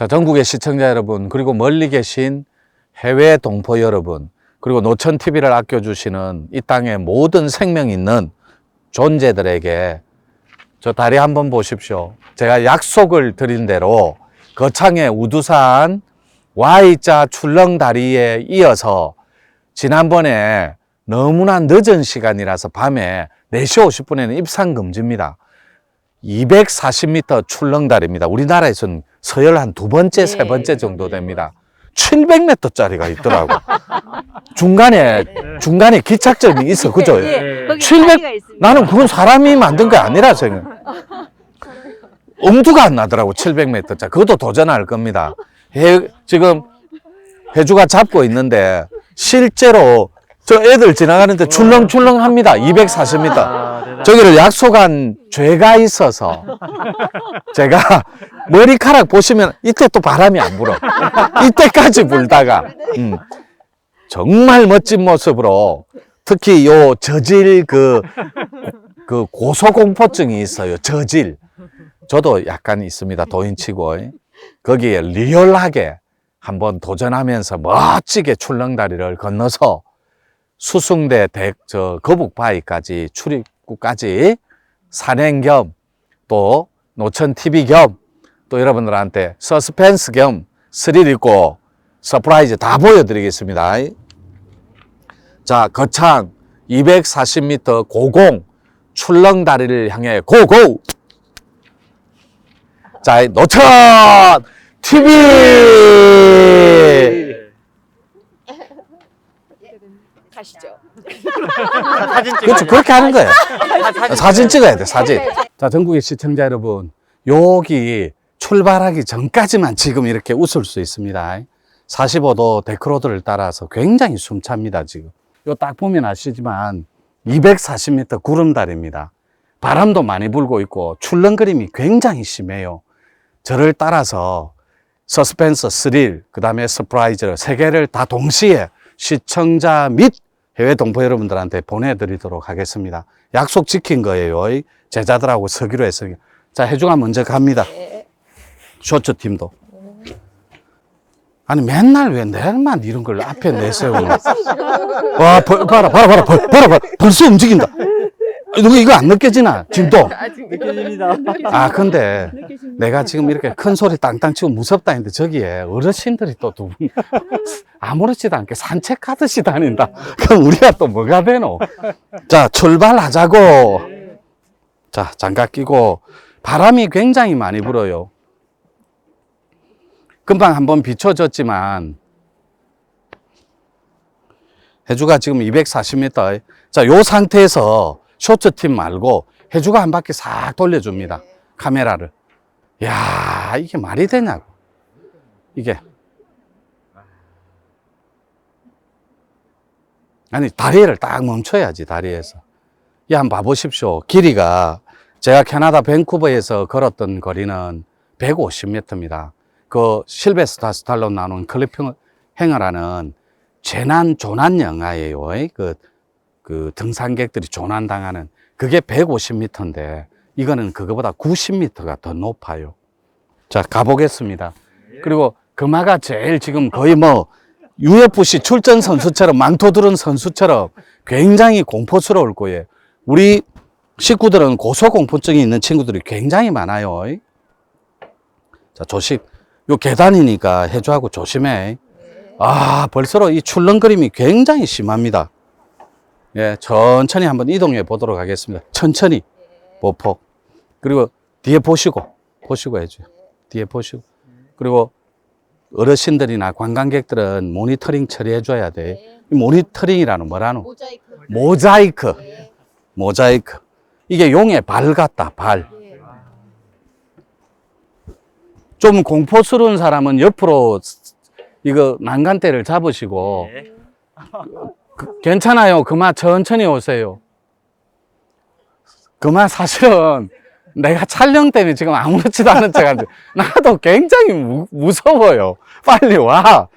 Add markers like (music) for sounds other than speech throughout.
자, 전국의 시청자 여러분, 그리고 멀리 계신 해외 동포 여러분, 그리고 노천 TV를 아껴주시는 이 땅의 모든 생명 있는 존재들에게 저 다리 한번 보십시오. 제가 약속을 드린 대로 거창의 우두산 Y자 출렁 다리에 이어서 지난번에 너무나 늦은 시간이라서 밤에 4시 50분에는 입상 금지입니다. 240m 출렁다리입니다. 우리나라에서는 서열 한 두 번째, 세 네, 번째 정도 됩니다. 700m짜리가 있더라고. (laughs) 중간에, 중간에 기착점이 있어. 그죠? 예, 거기 700 다리가 있습니다. 나는 그건 사람이 만든 게 아니라 생각. (laughs) 엄두가 안 나더라고 700m짜리. 그것도 도전할 겁니다. 해, 지금 해주가 잡고 있는데 실제로 저 애들 지나가는데 출렁출렁합니다. 240m. 아. 저기를 약속한 죄가 있어서 (laughs) 제가 머리카락 보시면 이때 또 바람이 안 불어. 이때까지 불다가 음, 정말 멋진 모습으로 특히 요 저질 그, 그 고소공포증이 있어요. 저질. 저도 약간 있습니다. 도인치고. 거기에 리얼하게 한번 도전하면서 멋지게 출렁다리를 건너서 수승대 대, 저 거북바위까지 출입 구까지 산행 겸 또 노천 TV 겸 또 여러분들한테 서스펜스 겸 스릴 있고 서프라이즈 다 보여드리겠습니다. 자, 거창 240m 고공 출렁다리를 향해 고고! 자, 노천 TV! 가시죠. 사진 찍어. 그렇죠. 그렇게 하는 거예요. 사진 사진 찍어야 돼, 사진. 자, 전국의 시청자 여러분, 여기 출발하기 전까지만 지금 이렇게 웃을 수 있습니다. 45도 데크로드를 따라서 굉장히 숨찹니다, 지금. 요 딱 보면 아시지만 240m 구름다리입니다. 바람도 많이 불고 있고 출렁거림이 굉장히 심해요. 저를 따라서 서스펜스, 스릴, 그 다음에 서프라이즈 세 개를 다 동시에 시청자 및 해외 동포 여러분들한테 보내드리도록 하겠습니다. 약속 지킨 거예요. 제자들하고 서기로 해서. 자, 해주가 먼저 갑니다. 쇼츠 팀도. 아니, 맨날 왜 내만 이런 걸 앞에 내세우는 와, 벌, 봐라, 봐라, 봐라, 벌, 봐라, 봐라. 벌써 움직인다. 누구 이거 안 느껴지나? 지금도? 느껴집니다. 아, 근데 내가 지금 이렇게 큰 소리 땅땅 치고 무섭다 했는데 저기에 어르신들이 또 두 분 (laughs) 아무렇지도 않게 산책하듯이 다닌다. 그럼 우리가 또 뭐가 되노? 자, 출발하자고. 자, 장갑 끼고 바람이 굉장히 많이 불어요. 금방 한번 비춰졌지만 해주가 지금 240m. 자, 요 상태에서 쇼트팀 말고 해주가 한 바퀴 싹 돌려줍니다. 카메라를. 야 이게 말이 되냐고. 이게. 아니, 다리를 딱 멈춰야지, 다리에서. 야, 한번 봐보십시오. 길이가 제가 캐나다 밴쿠버에서 걸었던 거리는 150m입니다. 그 실베스타 스탈론 나눈 클리핑 행어라는 재난 조난 영화예요. 그, 그 등산객들이 조난당하는 그게 150m인데 이거는 그거보다 90m가 더 높아요. 자, 가보겠습니다. 그리고 금화가 제일 지금 거의 뭐 UFC 출전 선수처럼 망토 들은 선수처럼 굉장히 공포스러울 거예요. 우리 식구들은 고소공포증이 있는 친구들이 굉장히 많아요. 자, 조심. 요 계단이니까 해주하고 조심해. 아, 벌써로 이 출렁거림이 굉장히 심합니다. 예, 천천히 한번 이동해 보도록 하겠습니다. 천천히. 보폭. 그리고 뒤에 보시고, 보시고 해줘요. 뒤에 보시고. 그리고 어르신들이나 관광객들은 모니터링 처리해 줘야 돼. 이 모니터링이라는 뭐라노? 모자이크. 모자이크. 모자이크. 이게 용의 발 같다, 발. 좀 공포스러운 사람은 옆으로 이거 난간대를 잡으시고, 네. (laughs) 그- 괜찮아요. 그만 천천히 오세요. 그만 사실은 내가 촬영 때문에 지금 아무렇지도 않은 척 하는데 (laughs) 나도 굉장히 무, 무서워요. 빨리 와.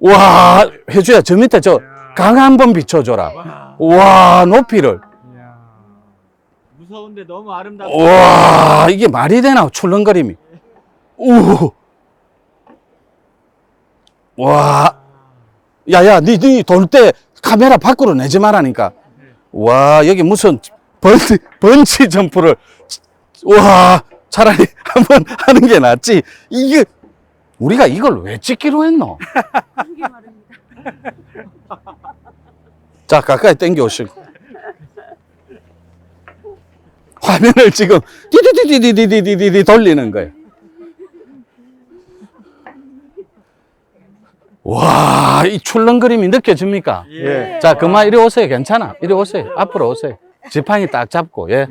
와, 해주야, 저 밑에 저 강 한 번 비춰줘라. 와, 높이를. 무서운데 너무 아름답다. 와, 이게 말이 되나? 출렁거림이. 우, 와, 야야, 니, 니 돌 때 카메라 밖으로 내지 말라니까. 와, 여기 무슨 번치, 번치 점프를, 와, 차라리 (laughs) 한번 하는 게 낫지. 이게, 우리가 이걸 왜 찍기로 했노? 자, 가까이 당겨 오시고. 화면을 지금 디디디디디디디디 돌리는 거예요. 와, 이 출렁거림이 느껴집니까? 예. 자, 그만 이리 오세요. 괜찮아. 이리 오세요. 앞으로 오세요. 지팡이 딱 잡고, 예.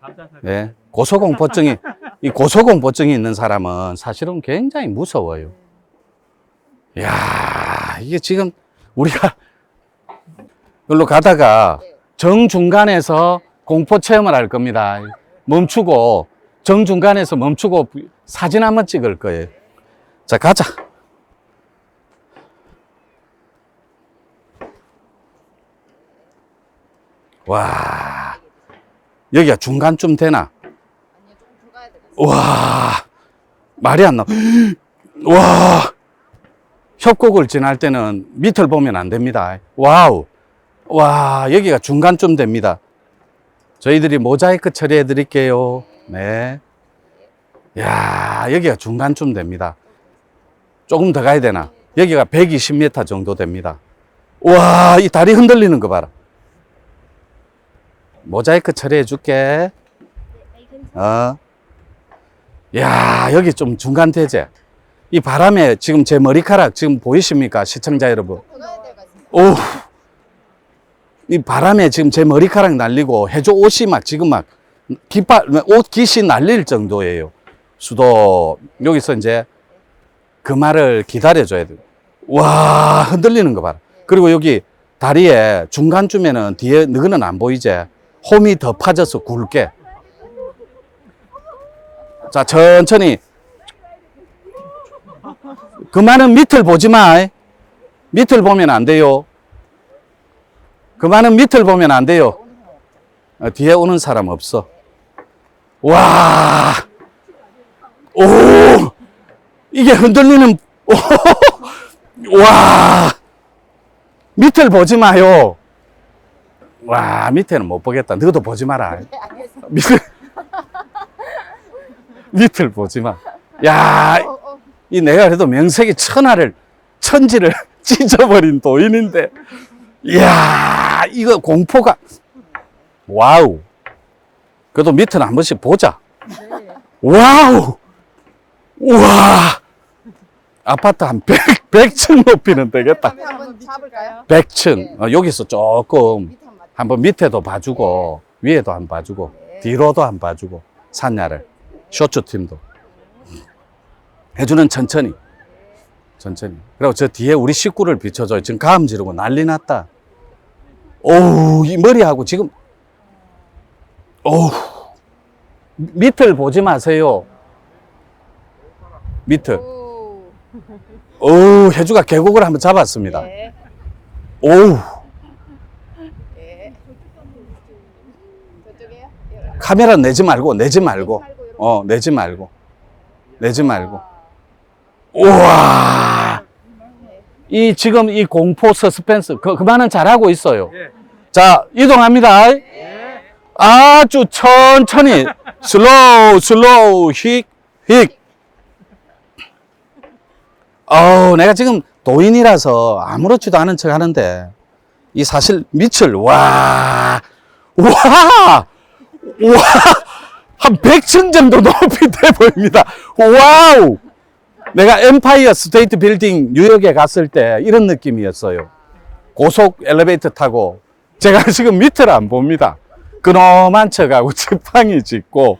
감사합니다. 예. 고소공포증이, 이 고소공포증이 있는 사람은 사실은 굉장히 무서워요. 야 이게 지금 우리가 여기로 가다가 정중간에서 공포 체험을 할 겁니다. 멈추고, 정중간에서 멈추고 사진 한번 찍을 거예요. 자, 가자. 와, 여기가 중간쯤 되나? 와, 말이 안 나. (gasps) 와, 협곡을 지날 때는 밑을 보면 안 됩니다. 와우. 와, 여기가 중간쯤 됩니다. 저희들이 모자이크 처리해 드릴게요. 네. 야, 여기가 중간쯤 됩니다. 조금 더 가야 되나? 여기가 120m 정도 됩니다. 와, 이 다리 흔들리는 거 봐라. 모자이크 처리해 줄게. 어. 야, 여기 좀 중간 대제. 이 바람에 지금 제 머리카락 지금 보이십니까? 시청자 여러분. 오. 이 바람에 지금 제 머리카락 날리고 해조 옷이 막 지금 막 깃발, 옷 깃이 날릴 정도예요. 수도 여기서 이제 그 말을 기다려 줘야 돼. 와, 흔들리는 거 봐라. 그리고 여기 다리에 중간쯤에는 뒤에 너는 안 보이지? 홈이 더 파져서 굵게. 자, 천천히. 그만은 밑을 보지 마. 밑을 보면 안 돼요. 그만은 밑을 보면 안 돼요. 어, 뒤에 오는 사람 없어. 와, 오, 이게 흔들리는, 오, (laughs) 와, 밑을 보지 마요. 와, 밑에는 못 보겠다. 너도 보지 마라. 네. 밑을, (laughs) 밑을 보지 마. 야, 어, 어, 이 내가 그래도 명색이 천하를 천지를 (laughs) 찢어버린 도인인데 이야 이거 공포가 와우 그래도 밑은 한 번씩 보자 네. 와우 우와 아파트 한 100, 100층 높이는 되겠다 한번 잡을까요? 100층 어, 여기서 조금 한번 밑에도 봐주고 위에도 한번 봐주고 네. 뒤로도 한번 봐주고 산야를 쇼츠 팀도. 해주는 천천히. 천천히. 그리고 저 뒤에 우리 식구를 비춰줘요 지금 가음 지르고 난리 났다. 오우 이 머리하고 지금 오우. 밑을 보지 마세요. 밑을. 오, 오우 해주가 계곡을 한번 잡았습니다. 네, 오우 네. 저쪽에요? 카메라 내지 말고 내지 말고. 어 내지 말고. 내지 말고. 우와! 이 지금 이 공포 서스펜스 그, 그만은 잘하고 있어요. 예. 자 이동합니다. 예. 아주 천천히. 슬로우 슬로우 휙 휙. 어우 내가 지금 도인이라서 아무렇지도 않은 척 하는데 이 사실 밑을 와 와! 와! (laughs) 한 100층 정도 높이 돼 보입니다. 와우! 내가 엠파이어 스테이트 빌딩 뉴욕에 갔을 때 이런 느낌이었어요. 고속 엘리베이터 타고 제가 (laughs) 지금 밑을 안 봅니다. 그놈한 척하고 (laughs) 지팡이 짚고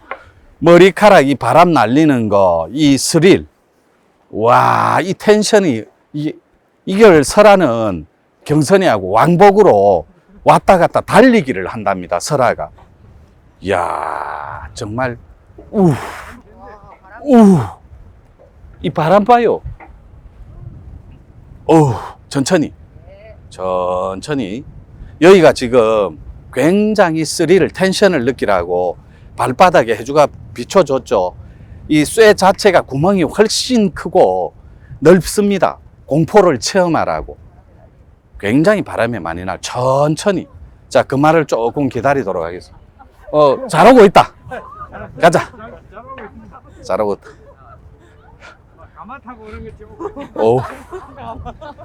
머리카락 이 바람 날리는 거, 이 스릴. 와, 이 텐션이 이, 이걸 설하는 경선이하고 왕복으로 왔다 갔다 달리기를 한답니다. 설아가. 이야, 정말 우, 와, 바람. 우. 이 바람 봐요. 어우, 천천히. 천천히. 여기가 지금 굉장히 스릴을, 텐션을 느끼라고 발바닥에 해주가 비춰줬죠. 이 쇠 자체가 구멍이 훨씬 크고 넓습니다. 공포를 체험하라고. 굉장히 바람이 많이 날. 천천히. 자, 그 말을 조금 기다리도록 하겠습니다. 어, 잘하고 있다. 가자. 잘하고 있다. 가만 타고 오는 거지. 오.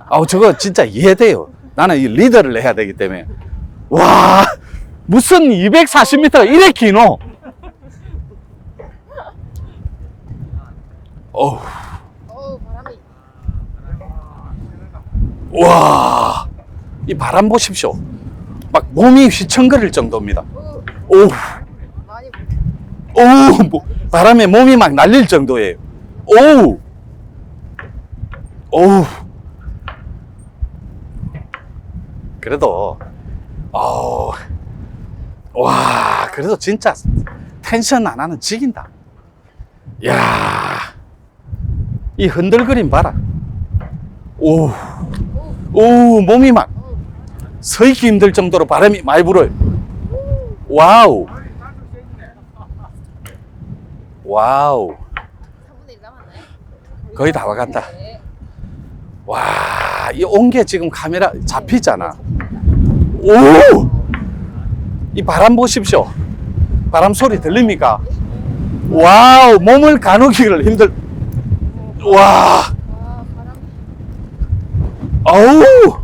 아우, 저거 진짜 이해돼요. 나는 이 리더를 해야 되기 때문에. 와, 무슨 240m가 이래 기노? 어우. 와, 이 바람 보십시오. 막 몸이 휘청거릴 정도입니다. 어, 오. 오, 뭐, 바람에 몸이 막 날릴 정도예요. 오, 오. 그래도, 어, 와, 그래도 진짜 텐션 안 하는 지긴다. 야, 이 흔들거림 봐라. 오, 오, 몸이 막 서 있기 힘들 정도로 바람이 많이 불어요. 와우. 와우. 3분의 1 남았나요? 거의 다 와갔다. 네. 와, 이 온 게 지금 카메라 잡히잖아. 오! 이 바람 보십시오. 바람 소리 들립니까? 와우, 몸을 가누기를 힘들. 와. 아우!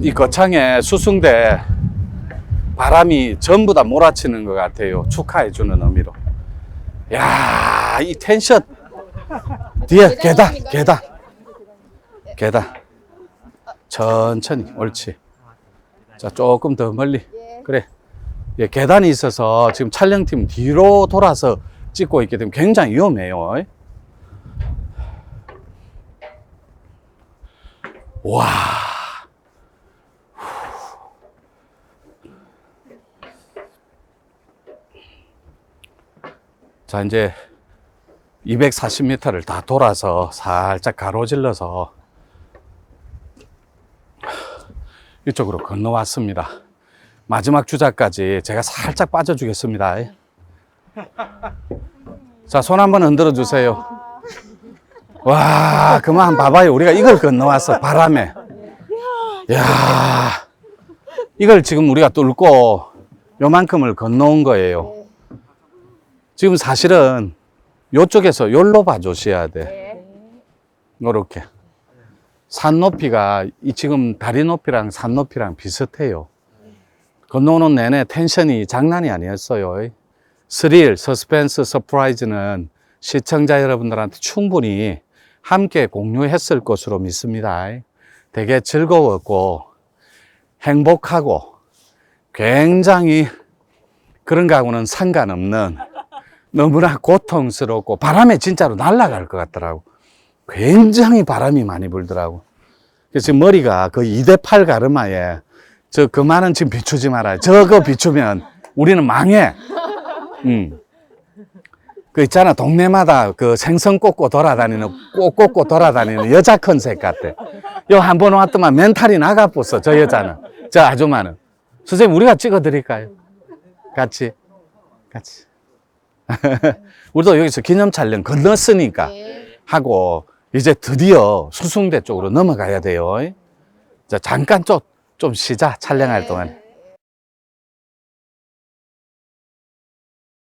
이 거창에 수승대 바람이 전부 다 몰아치는 것 같아요. 축하해주는 의미로. 야, 이 텐션. 뒤에 계단, 계단. 계단. 천천히, 옳지. 자, 조금 더 멀리. 예. 그래. 예, 계단이 있어서 지금 촬영팀 뒤로 돌아서 찍고 있기 때문에 굉장히 위험해요. 와. 자, 이제 240m를 다 돌아서 살짝 가로질러서 이쪽으로 건너왔습니다. 마지막 주자까지 제가 살짝 빠져주겠습니다. 자, 손 한번 흔들어 주세요. 와, 그만 봐봐요. 우리가 이걸 건너왔어, 바람에. 야 이걸 지금 우리가 뚫고 요만큼을 건너온 거예요. 네. 지금 사실은 요쪽에서 요로 봐주셔야 돼. 네. 요렇게. 산 높이가 이 지금 다리 높이랑 산 높이랑 비슷해요. 건너오는 내내 텐션이 장난이 아니었어요. 스릴, 서스펜스, 서프라이즈는 시청자 여러분들한테 충분히 함께 공유했을 것으로 믿습니다. 되게 즐거웠고 행복하고 굉장히 그런 거하고는 상관없는 너무나 고통스럽고 바람에 진짜로 날아갈 것 같더라고. 굉장히 바람이 많이 불더라고. 그래서 머리가 그 2대 8 가르마에 저 그만은 지금 비추지 마라. 저거 비추면 우리는 망해. 음. 그 있잖아 동네마다 그 생선 꽂고 돌아다니는 꽃 꽂고 돌아다니는 여자 컨셉 같아. 요 한 번 왔더만 멘탈이 나가버렸어 저 여자는 저 아줌마는 선생님 우리가 찍어드릴까요? 같이 같이 (laughs) 우리도 여기서 기념 촬영 건넜으니까 네. 하고 이제 드디어 수승대 쪽으로 넘어가야 돼요. 자 잠깐 좀, 좀 쉬자 촬영할 동안.